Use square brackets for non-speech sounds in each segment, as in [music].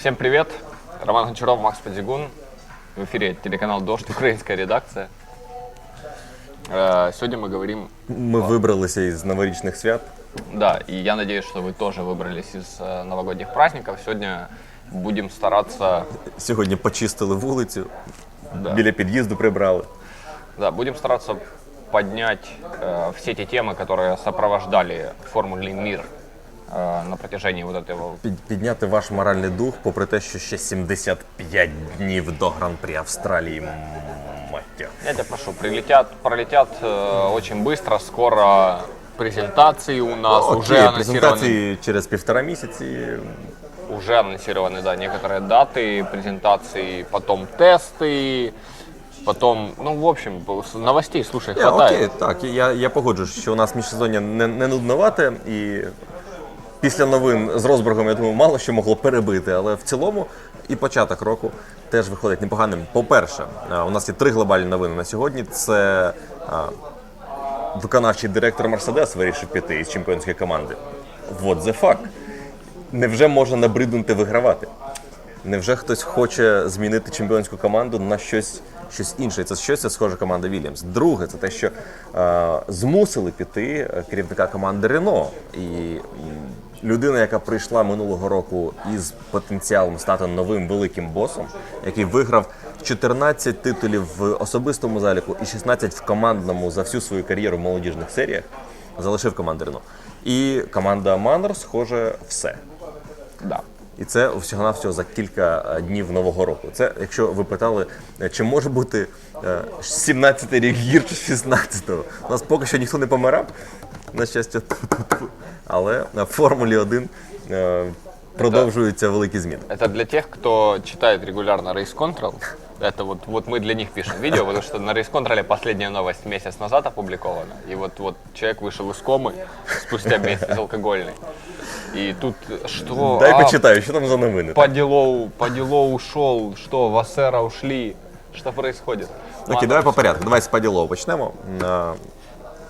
Всем привет! Роман Гончаров, Макс Подзигун. В эфире телеканал «Дождь», украинская редакция. Э, Сегодня мы говорим, Ми вибралися із новорічних свят. да, и я надеюсь, что вы тоже выбрались из э, новогодних праздников. Сегодня будем стараться, Сьогодні почистили вулицю, Да. біля під'їзду прибрали. да, будем стараться поднять э, все те темы, которые сопровождали формуле «Мир» э, на протяжении вот этого Під- Підняти ваш моральний дух, попри те, що ще 75 днів до гран-прі Австралії. Маття. Я тебя прошу, прилетят, пролетят э, очень быстро, скоро презентации у нас, Окей, уже анонсированы, презентації через півтора місяці. уже анонсированы, да, некоторые даты презентации, потом тесты, потом, ну, в общем, с- новостей, слушай, Я, хватает. окей, так, я, я погоджуюсь, що у нас міжсезоння не, не нудновате, і після новин з Розбергом, я думаю, мало що могло перебити, але в цілому і початок року теж виходить непоганим. По-перше, у нас є три глобальні новини на сьогодні. Це виконавчий директор Мерседес вирішив піти із чемпіонської команди. What the fuck? Невже можна набриднути вигравати? Невже хтось хоче змінити чемпіонську команду на щось, щось інше? Це щось це схоже команда Вільямс. Друге, це те, що е, змусили піти е, керівника команди Рено. І людина, яка прийшла минулого року із потенціалом стати новим великим босом, який виграв 14 титулів в особистому заліку і 16 в командному за всю свою кар'єру в молодіжних серіях, залишив команду Рено. І команда Маннер, схоже, все. Да. І це всього навсього за кілька е, днів нового року. Це якщо ви питали, е, чи може бути 17-й рік гірше 16-го. У нас поки що ніхто не помирав, на щастя, тьфу-тьфу-тьфу. але на Формулі 1 е, продовжуються великі зміни. Это для тех, кто читает регулярно Race Control. Это вот, вот мы для них пишем видео, потому что на Race Control последняя новость месяц назад опубликована. И вот, вот человек вышел из комы спустя месяц алкогольный. И тут что? Дай А, почитаю, що там за новини. По делу, по делу ушел, что, Вассера ушли, что происходит? Окей, давай по порядку. Давай з Паділова почнемо.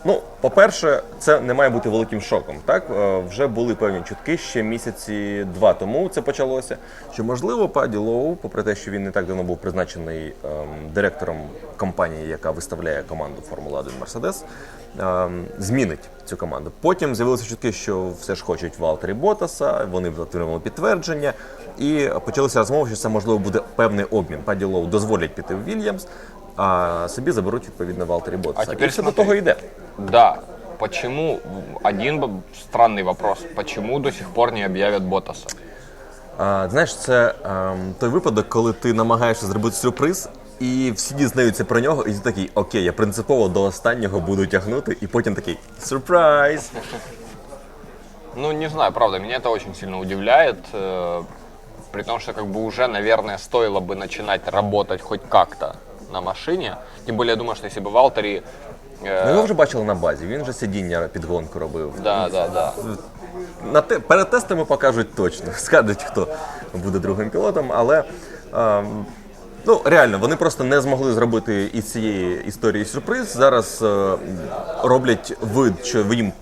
Ну, по-перше, це не має бути великим шоком. Так Е, вже були певні чутки ще місяці два тому. Це почалося. Що можливо, Паді Лоу, попри те, що він не так давно був призначений ем, директором компанії, яка виставляє команду Формула 1 Мерседес, ем, змінить цю команду. Потім з'явилися чутки, що все ж хочуть Валтері Ботаса. Вони отримали підтвердження, і почалися розмови, що це можливо буде певний обмін. Паді Лоу дозволять піти в Вільямс А собі заберуть відповідно Валтері Ботаса. тепер і все до смотри. того йде. Да, почему, один б- странный вопрос, почему до сих пор не объявят Ботаса? А, знаєш, це ем, той випадок, коли ти намагаєшся зробити сюрприз, і всі дізнаються про нього, і ти такий, окей, я принципово до останнього буду тягнути, і потім такий сюрприз. Ну, не знаю, правда, меня это очень сильно удивляет. э, При том, что как бы уже, наверное, стоило бы начинать работать хоть как-то на машине. Тем более, я думаю, что если бы Валтери... э, Ми його вже бачили на базі, він вже сидіння під гонку робив. Да, да, да. На те, перед тестами покажуть точно, [laughs] скажуть, хто буде другим пілотом, але. ем, Ну, реально, вони просто не змогли зробити із цієї історії сюрприз. Зараз е, роблять вид, що їм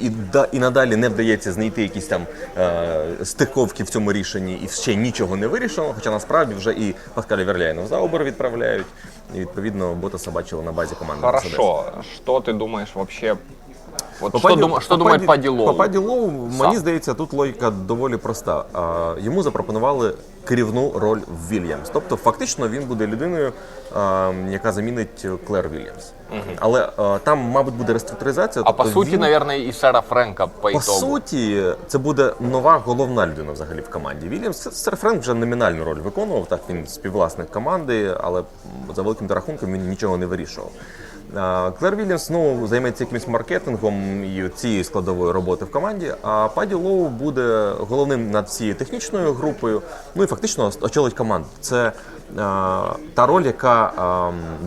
і, да, і надалі не вдається знайти якісь там е, стиковки в цьому рішенні, і ще нічого не вирішено. Хоча насправді вже і Паскаля Верляйна в заобор відправляють, і відповідно бота собачила на базі команди. Хорошо. Що ти думаєш вообще? Вот По что, Паді- что по думает Паді- Лоу? По Паді Лоу, мені здається, тут логіка доволі проста. А, Йому запропонували керівну роль в Вільямс. Тобто, фактично, він буде людиною, а, яка замінить Клер Вільямс. Але а, там, мабуть, буде реструктуризація. А по тобто сути, він- наверное, и Сэра Фрэнка по, по суті, це буде нова головна людина взагалі в команді. Вільямс Сер Френк вже номінальну роль виконував. Так він співвласник команди, але за великим рахунком він нічого не вирішував. Клер Вільямс ну, займеться якимось маркетингом і цією складовою роботи в команді. А Паді Лоу буде головним над цією технічною групою. Ну і фактично очолить команду. Це та роль, яка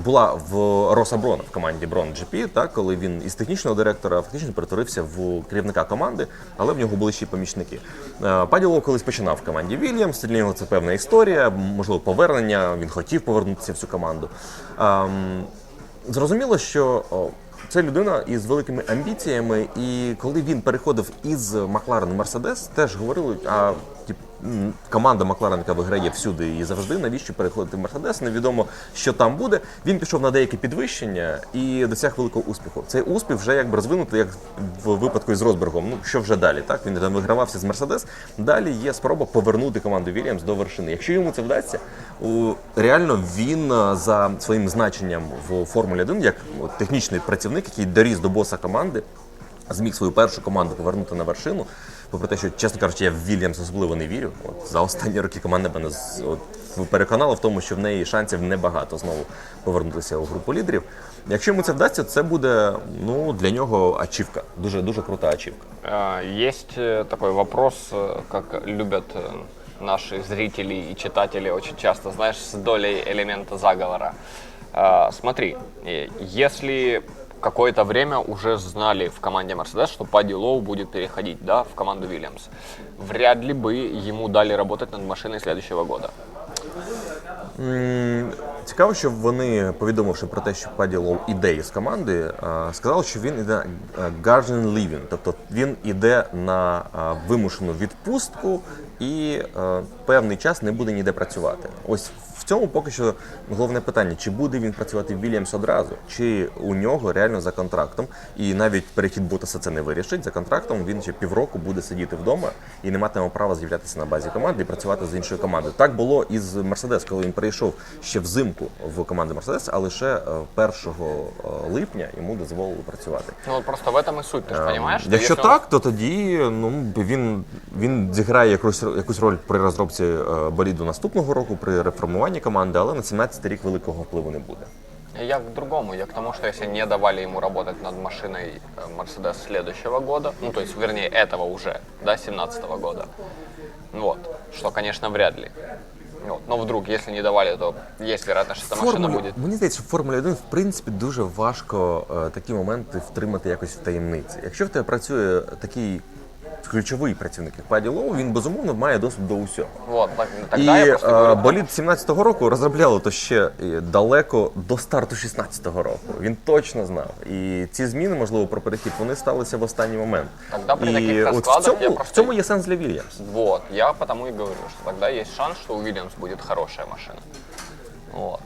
була в Роса Брона в команді Брон GP, так, коли він із технічного директора фактично перетворився в керівника команди, але в нього були ще й помічники. Паді Лоу колись починав в команді Вільямс, для нього це певна історія, можливо, повернення. Він хотів повернутися в цю команду. Зрозуміло, що це людина із великими амбіціями, і коли він переходив із Макларен Мерседес, теж говорили, а команда Макларен, яка виграє всюди і завжди, навіщо переходити в Мерседес? Невідомо, що там буде. Він пішов на деяке підвищення і досяг великого успіху. Цей успіх вже якби розвинутий, як в випадку із Розбергом. Ну що вже далі? Так він там вигравався з Мерседес. Далі є спроба повернути команду Вільямс до вершини. Якщо йому це вдасться, реально він за своїм значенням в Формулі 1, як технічний працівник, який доріс до боса команди, зміг свою першу команду повернути на вершину. Попри те, що, чесно кажучи, я в Вільямс особливо не вірю. От, за останні роки команда мене з- от, переконала в тому, що в неї шансів небагато знову повернутися у групу лідерів. Якщо йому це вдасться, це буде ну, для нього ачівка. Дуже дуже крута ачівка. Э, Есть э, такой вопрос, э, как любят э, наши зрители и читатели очень часто, знаешь, с долей элемента заговора. Э, Смотри, э, если какое-то время уже знали в команде Mercedes, что Падди Лоу будет переходить да, в команду Williams, вряд ли бы ему дали работать над машиной следующего года. Цікаво, що вони, повідомивши про те, що Паді Лоу іде із команди, е, сказали, що він іде guardian leaving, тобто він іде на е, вимушену відпустку і е, певний час не буде ніде працювати. Ось в цьому поки що головне питання: чи буде він працювати в Вільямс одразу, чи у нього реально за контрактом, і навіть перехід Ботаса це не вирішить. За контрактом він ще півроку буде сидіти вдома і не матиме права з'являтися на базі команди і працювати з іншою командою. Так було і з Мерседес, коли він прийшов ще взимку в команду Мерседес, а лише е, 1 е, липня йому дозволили працювати. Ну вот просто в этом и суть, ты же понимаешь, что Якщо если он- так, то тоді ну він, він зіграє якусь якусь роль при розробці е, боліду наступного року, при реформуванні команди, але на 17-й рік великого впливу не буде. Я к другому, я к тому, что если не давали ему работать над машиной э, Mercedes следующего года, ну то есть, вернее, этого уже, да, 17 года, вот, что, конечно, вряд ли. Вот. Но вдруг, якщо не давали, то є вероятность, що эта машина Формулі- будет. Мені здається, що в Формулі 1 в принципі дуже важко е, такі моменти втримати якось в таємниці. Якщо в тебе працює такий ключовий працівник, як Паді Лоу, він безумовно має доступ до усього. Вот, так- тогда І я просто е, говорю, болід 17-го року розробляли то ще е, далеко до старту 16-го року. Він точно знав. І ці зміни, можливо, про перехід, вони сталися в останній момент. Тогда при І таких от в розкладах я цьому, в цьому є сенс для Вільямс. Вот, я потому и говорю, что тогда есть шанс, что у Williams будет хорошая машина. Вот.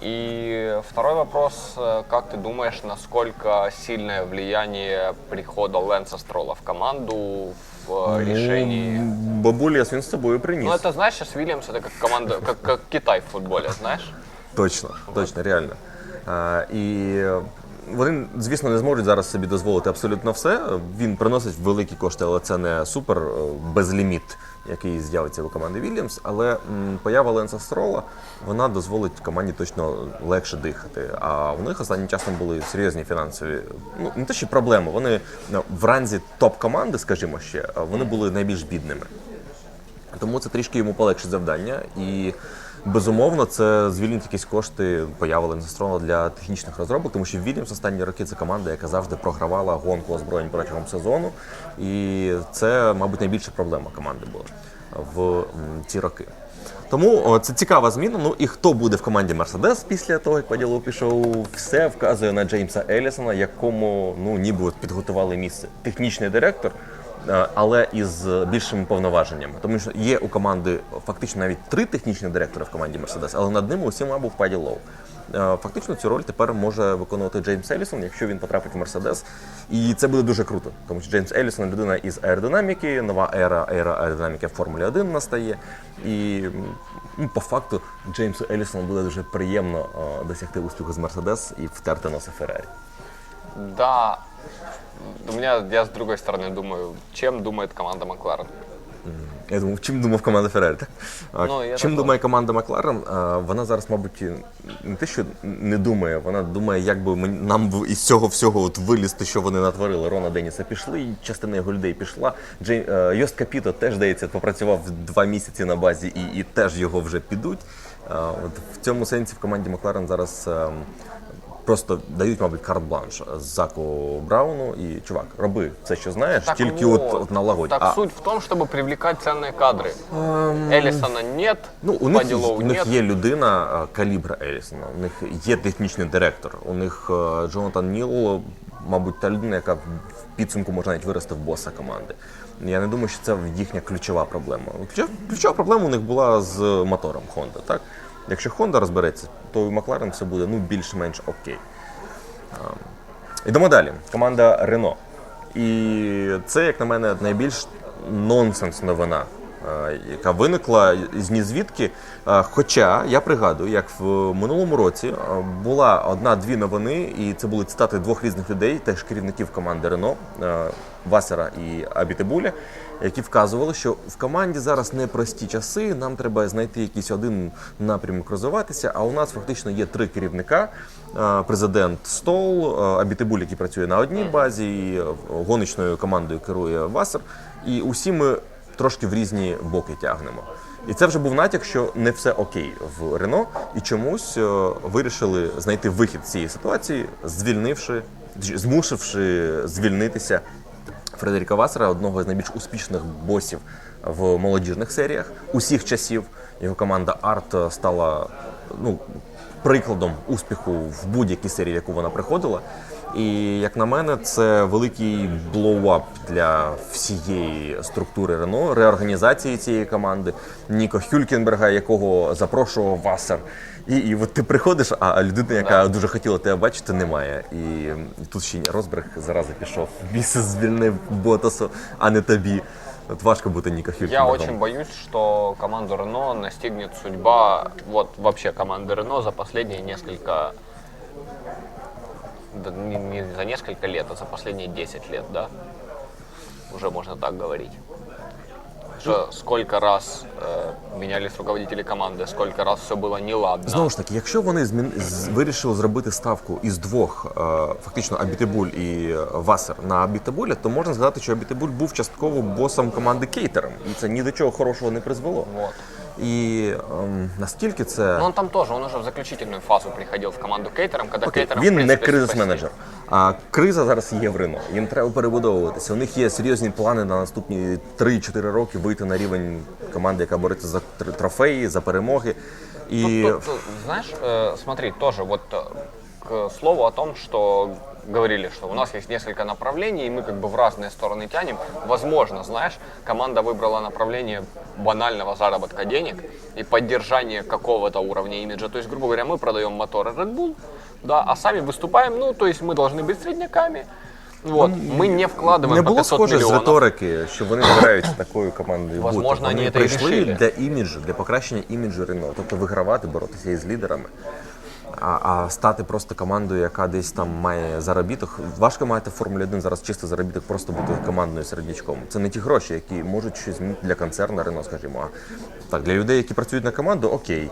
И второй вопрос, э, как ты думаешь, насколько сильное влияние прихода Лэнса Строла в команду в э, решении? Бабуля він з собою приніс. Ну, это, знаешь, сейчас Williams это как команда, как, как Китай в футболе, знаешь? Точно, точно, реально. А, і е, вони, звісно, не зможуть зараз собі дозволити абсолютно все. Він приносить великі кошти, але це не супер е, безліміт, який з'явиться у команди Вільямс. Але поява Ленса Строла вона дозволить команді точно легше дихати. А у них останнім часом були серйозні фінансові, ну не те, що проблеми. Вони ну, в ранзі топ-команди, скажімо ще, вони були найбільш бідними. Тому це трішки йому полегшить завдання. І безумовно це звільнить якісь кошти появи Лензестрона для технічних розробок, тому що Вільямс останні роки це команда, яка завжди програвала гонку озброєнь протягом сезону. І це, мабуть, найбільша проблема команди була в ці роки. Тому це цікава зміна. Ну і хто буде в команді Мерседес після того, як Паділо пішов, все вказує на Джеймса Елісона, якому ну ніби от підготували місце. Технічний директор, але із більшими повноваженнями. Тому що є у команди фактично навіть три технічні директори в команді Мерседес, але над ними усіма був Паді Лоу. Е, Фактично цю роль тепер може виконувати Джеймс Елісон, якщо він потрапить в Мерседес. І це буде дуже круто, тому що Джеймс Елісон людина із аеродинаміки, нова ера, ера аеродинаміки в Формулі 1 настає. І ну, по факту Джеймсу Елісону буде дуже приємно е, досягти успіху з Мерседес і втерти носи Феррарі. Да, у меня, я с другой стороны думаю, чем думает команда Макларен. Я думав, чим думав команда Феррарі, так? А, Ну, я чим так думає команда Макларен? А, Вона зараз, мабуть, не те, що не думає, вона думає, як би нам із цього всього от вилізти, що вони натворили. Рона Деніса пішли, і частина його людей пішла. Джей, е, Йост Капіто теж, здається, попрацював два місяці на базі і, і теж його вже підуть. От в цьому сенсі в команді Макларен зараз. ем, Просто дають, мабуть, карт-бланш Заку Брауну і чувак, роби все, що знаєш, Так тільки вот, от, от налагодь. Так А, суть в том, чтобы привлекать ценные кадры. Элисона нет, Ну, у них, Паді Лоу у них нет. є людина е, калібра Елісона, у них є технічний директор, у них е, Джонатан Ніл, мабуть, та людина, яка в підсумку може навіть вирости в боса команди. Я не думаю, що це їхня ключова проблема. Ключова, ключова проблема у них була з мотором Honda. Так? Якщо Honda розбереться, то і McLaren все буде ну, більш-менш окей. Йдемо далі. Команда Renault. І це, як на мене, найбільш нонсенс новина, е, яка виникла з нізвідки. Е, Хоча я пригадую, як в минулому році е, була одна-дві новини, і це були цитати двох різних людей, теж керівників команди е, Васера і Абітебуля, які вказували, що в команді зараз непрості часи, нам треба знайти якийсь один напрямок розвиватися. А у нас фактично є три керівника: президент Стол, Абітебуль, який працює на одній базі, і е, гоночною командою керує Васер. І усі ми трошки в різні боки тягнемо. І це вже був натяк, що не все окей в Рено, і чомусь е, вирішили знайти вихід з цієї ситуації, звільнивши, змусивши звільнитися Фредеріка Васера, одного з найбільш успішних босів в молодіжних серіях усіх часів. Його команда Арт стала ну, прикладом успіху в будь-якій серії, в яку вона приходила. І як на мене, це великий блоуап для всієї структури Рено, реорганізації цієї команди, Ніко Хюлькенберга, якого запрошував Васер. І, і от ти приходиш, а людина, яка дуже хотіла тебе бачити, немає. І тут ще Розберг зараза пішов. Місце звільнив Ботасу, а не тобі. От важко бути Ніко Я Хюлькенбергом. очень боюсь, что команду Рено настигнет судьба, вот вообще команды Рено за последние несколько, да, не, не за несколько лет, а за последние 10 лет, да? Уже можно так говорить. Что сколько раз э, менялись руководители команды, сколько раз все было неладно. Знову ж таки, якщо вони змін... з- вирішили зробити ставку із двох, е, фактично Абітебуль і е, Васер на Абітебуля, то можна згадати, що Абітебуль був частково босом команди Кейтером, і це ні до чого хорошого не призвело. Вот. І ем, наскільки це Но он там тоже, он уже в заключительную фазу приходил в команду Кейтером, когда Окей, Кейтером, він не кризис-менеджер. А криза зараз є в Рено. Їм треба перебудовуватися. У них є серйозні плани на наступні 3-4 роки вийти на рівень команди, яка бореться за тр- трофеї, за перемоги. І Тут, тут, знаешь, э, смотри, тоже вот э, к слову о том, что говорили, что у нас есть несколько направлений, и мы как бы в разные стороны тянем. Возможно, знаешь, команда выбрала направление банального заработка денег и поддержания какого-то уровня имиджа. То есть, грубо говоря, мы продаем моторы Red Bull, да, а сами выступаем, ну, то есть мы должны быть средняками. Вот, мы не вкладываем не по було 500 схоже з миллионов. риторики, що вони збираються такою командою. бути. Возможно, вони вони це і прийшли рішили. для іміджу, для покращення іміджу Рено, тобто вигравати, боротися із лідерами. А, а стати просто командою, яка десь там має заробіток. Важко маєте в Формулі 1 зараз чисто заробіток, просто бути командною середнячком. Це не ті гроші, які можуть щось змінити для концерну Рено, скажімо. А так для людей, які працюють на команду, окей.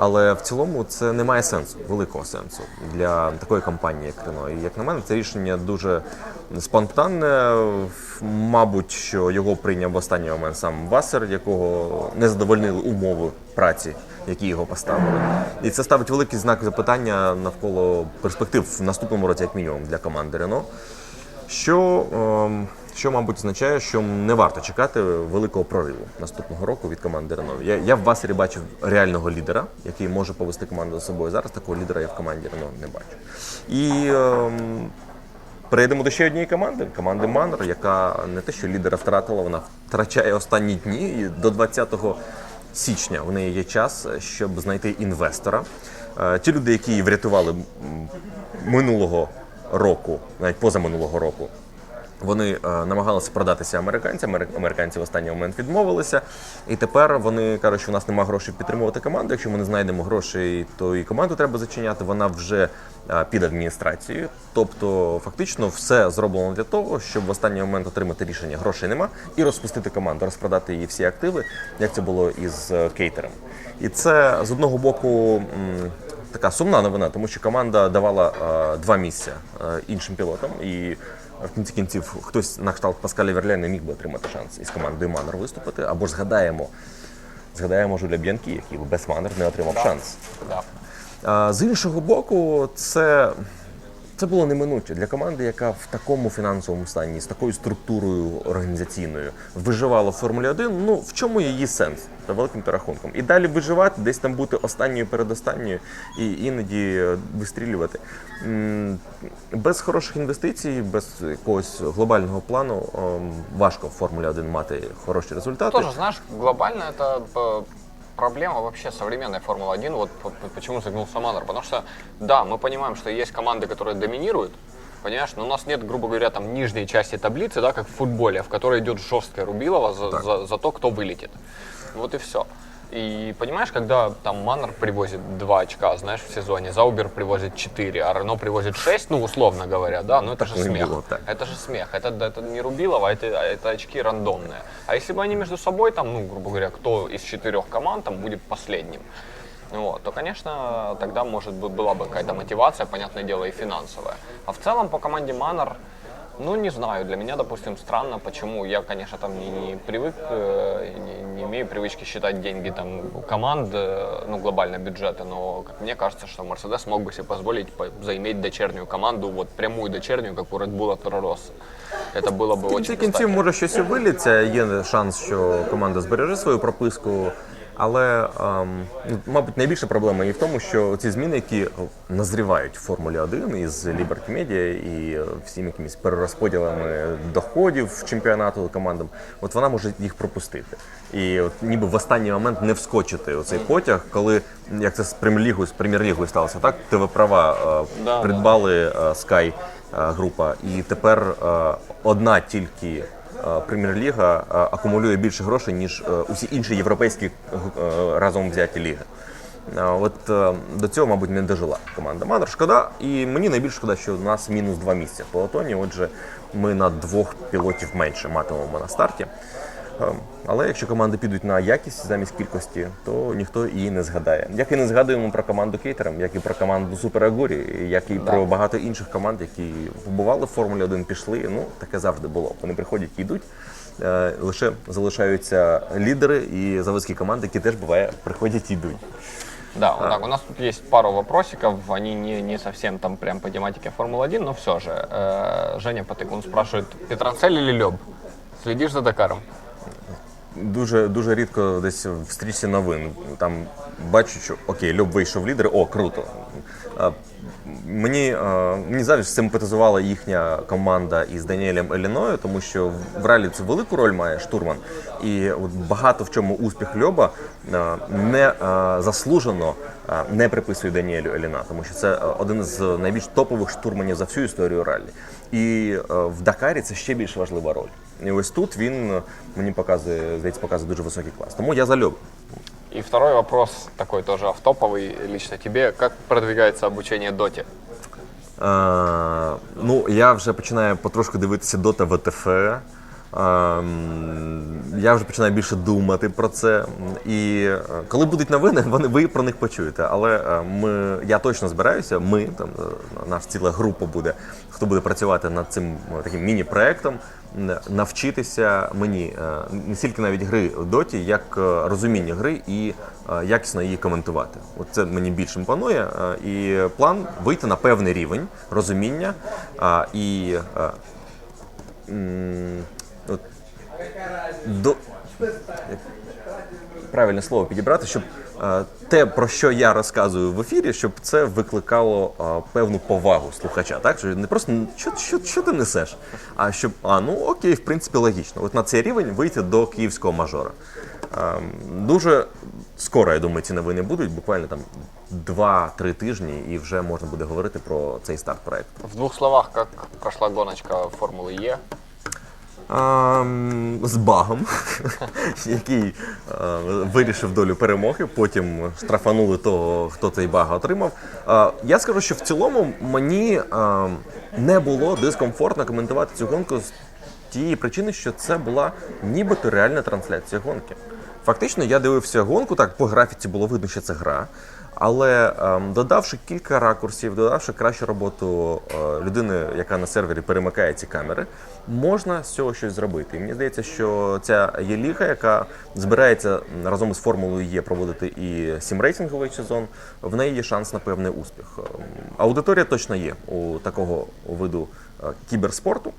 Але в цілому це не має сенсу, великого сенсу для такої компанії, як Рено. І як на мене, це рішення дуже спонтанне. Мабуть, що його прийняв в останній момент сам Васер, якого не задовольнили умови праці, які його поставили. І це ставить великий знак запитання навколо перспектив в наступному році, як мінімум, для команди Рено. Що, ем, що, мабуть, означає, що не варто чекати великого прориву наступного року від команди Рено. Я, я в Васері бачив реального лідера, який може повести команду за собою. Зараз такого лідера я в команді Рено не бачу. І ем, перейдемо до ще однієї команди команди Манор, яка не те, що лідера втратила, вона втрачає останні дні. І до 20 січня в неї є час, щоб знайти інвестора. Е, Ті люди, які врятували минулого року, навіть позаминулого року, вони е, намагалися продатися американцям. Амери- Американці в останній момент відмовилися. І тепер вони кажуть, що у нас немає грошей підтримувати команду. Якщо ми не знайдемо грошей, то і команду треба зачиняти. Вона вже е, під адміністрацією. Тобто, фактично, все зроблено для того, щоб в останній момент отримати рішення грошей нема і розпустити команду, розпродати її всі активи, як це було із е, кейтером. І це з одного боку. Така сумна новина, тому що команда давала е, два місця е, іншим пілотам, і в кінці кінців хтось на кшталт Паскаля Верле не міг би отримати шанс із командою Манер виступити. Або ж згадаємо, згадаємо Жуля Б'янкі, який без Манер не отримав шанс. А, з іншого боку, це, це було неминуче для команди, яка в такому фінансовому стані, з такою структурою організаційною виживала в Формулі 1. Ну в чому її сенс? та великим рахунком. І далі виживати, десь там бути останньою передостанньою і іноді е, вистрілювати. Без хороших інвестицій, без якогось глобального плану ем, важко в Формулі 1 мати хороші результати. Тоже, знаешь, глобально это э, проблема вообще современной Формулы-1. Вот почему загнулся Маннер. Потому что, да, мы понимаем, что есть команды, которые доминируют, понимаешь, но у нас нет, грубо говоря, там нижней части таблицы, да, как в футболе, в которой идет жесткое рубилово за, за, за то, кто вылетит. Вот и все. И понимаешь, когда там Маннер привозит 2 очка, знаешь, в сезоне, Заубер привозит 4, а Рено привозит 6, ну, условно говоря, да, ну это же смех. было так. Это же смех. Это, это не Рубилова, а это, а это очки рандомные. А если бы они между собой, там, ну, грубо говоря, кто из четырех команд там будет последним, вот, то, конечно, тогда, может быть, была бы какая-то мотивация, понятное дело, и финансовая. А в целом по команде Маннер, ну, не знаю, для меня, допустим, странно, почему. Я, конечно, там не, не привык, э, не, не имею привычки считать деньги там у команд, э, ну, глобально бюджеты, но, как мне кажется, что Мерседес мог бы себе позволить по- заиметь дочернюю команду, вот прямую дочернюю, как у Red Bull Toro Rosso. Это было бы В очень кінці кінців кстати. може щось і виліться. Є шанс, що команда збереже свою прописку. але, ем, ну, мабуть, найбільша проблема і в тому, що ці зміни, які назрівають в Формулі 1 із Liberty Media і всіми якимись перерозподілами доходів чемпіонату командам, от вона може їх пропустити. І от ніби в останній момент не вскочити у цей потяг, коли як це з прем'єр-лігою, з прем'єр-лігою сталося, так? ТВ права е, Да, придбали е, Sky е, група, і тепер одна тільки прем'єр-ліга е, акумулює більше грошей, ніж е, усі інші європейські е, разом взяті ліги. Е, От е, до цього, мабуть, не дожила команда Манер. Шкода, і мені найбільше шкода, що у нас мінус два місця в пелотоні. Отже, ми на двох пілотів менше матимемо на старті. Е, Але якщо команди підуть на якість замість кількості, то ніхто її не згадає. Як і не згадуємо про команду Кейтером, як і про команду Супер Агурі, як і про багато інших команд, які побували в Формулі 1, пішли. Ну таке завжди було. Вони приходять і йдуть. Е, Лише залишаються лідери і заводські команди, які теж буває приходять і йдуть. Да, вот так. У нас тут есть пару вопросиков, они не, не совсем там прям по тематике Формулы-1, но все же. Э, Женя Потыкун спрашивает, Петранцель или Леб? Следишь за Дакаром? Дуже дуже рідко десь в стрічці новин. Там бачу, що окей, Льоб вийшов лідер, о, круто. Мені, а, мені завжди симпатизувала їхня команда із Даніелем Еліною, тому що в ралі це велику роль має штурман. І от багато в чому успіх Льоба не заслужено не приписує Даніелю Еліна, тому що це один з найбільш топових штурманів за всю історію раллі. І в Дакарі це ще більш важлива роль. І ось тут він е, мені показує, здається, показує дуже високий клас. Тому я зальов. І И второй вопрос, такой тоже автоповый лично тебе. Как продвигается обучение Доте? Е, ну, я вже починаю потрошку дивитися Дота ВТФ. Е, м, я вже починаю більше думати про це. І е, коли будуть новини, вони ви про них почуєте. Але е, ми, я точно збираюся. Ми там е, наша ціла група буде, хто буде працювати над цим таким міні-проектом, навчитися мені не стільки навіть гри в доті, як розуміння гри і якісно її коментувати. От це мені більше імпонує. І план вийти на певний рівень розуміння і от, до, як правильне слово підібрати, щоб е, те, про що я розказую в ефірі, щоб це викликало е, певну повагу слухача. Так? Що не просто що, що, що ти несеш, а щоб а ну окей, в принципі, логічно. От на цей рівень вийти до київського мажора. Е, дуже скоро, я думаю, ці новини будуть, буквально там 2-3 тижні, і вже можна буде говорити про цей старт проекту. В двух словах, как прошла гоночка Формулы Е? Ам, з багом, [laughs] який е, вирішив долю перемоги. Потім штрафанули того, хто цей баг отримав. Е, я скажу, що в цілому мені е, не було дискомфортно коментувати цю гонку з тієї причини, що це була нібито реальна трансляція гонки. Фактично, я дивився гонку, так по графіці було видно, що це гра. Але ем, додавши кілька ракурсів, додавши кращу роботу е, людини, яка на сервері перемикає ці камери, можна з цього щось зробити. І мені здається, що ця є ліга, яка збирається разом із Формулою Є проводити і сімрейсинговий сезон. В неї є шанс на певний успіх. Ем, Аудиторія точно є у такого виду е, кіберспорту.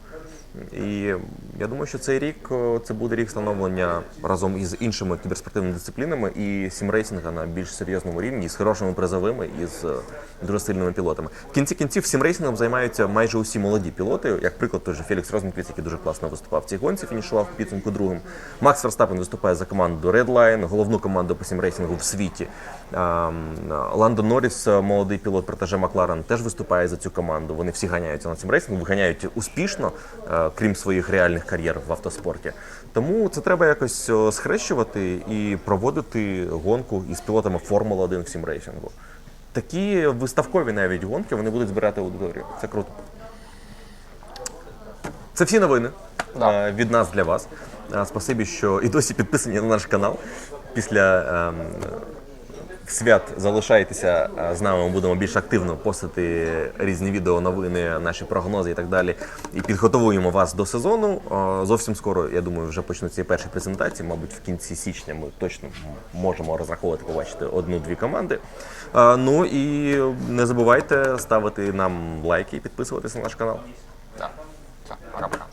І я думаю, що цей рік це буде рік становлення разом із іншими кіберспортивними дисциплінами і сімрейсинга на більш серйозному рівні з хорошими призовими і з е, дуже сильними пілотами. В кінці кінців сімрейсингом займаються майже усі молоді пілоти. Як приклад, той же Фелікс Розенквіц, який дуже класно виступав в цій гонці, фінішував підсумку другим. Макс Верстапен виступає за команду Redline, головну команду по сімрейсингу в світі. А, м, Ландо Норріс, е, молодий пілот протеже Макларен, теж виступає за цю команду. Вони всі ганяються на цим рейсингу, виганяють успішно, е, крім своїх реальних кар'єр в автоспорті. Тому це треба якось схрещувати і проводити гонку із пілотами Формули 1 в сімрейсингу. Такі виставкові навіть гонки вони будуть збирати аудиторію. Це круто. Це всі новини е, від нас для вас. Е, Спасибі, що і досі підписані на наш канал. Після ем, свят залишайтеся е, з нами. Ми будемо більш активно постити різні відео, новини, наші прогнози і так далі. І підготовуємо вас до сезону. Е, Зовсім скоро, я думаю, вже почнуться перші презентації. Мабуть, в кінці січня ми точно можемо розраховувати побачити одну-дві команди. Е, Ну і не забувайте ставити нам лайки і підписуватися на наш канал. Все, пока-пока.